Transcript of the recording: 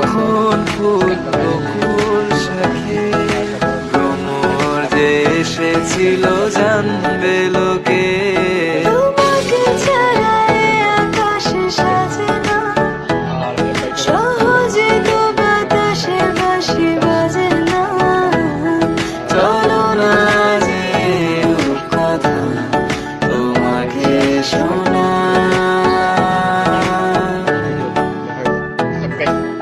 যখন ফুল ফুল সাথে ভ্রমর যে এসেছিল জানবে লোকে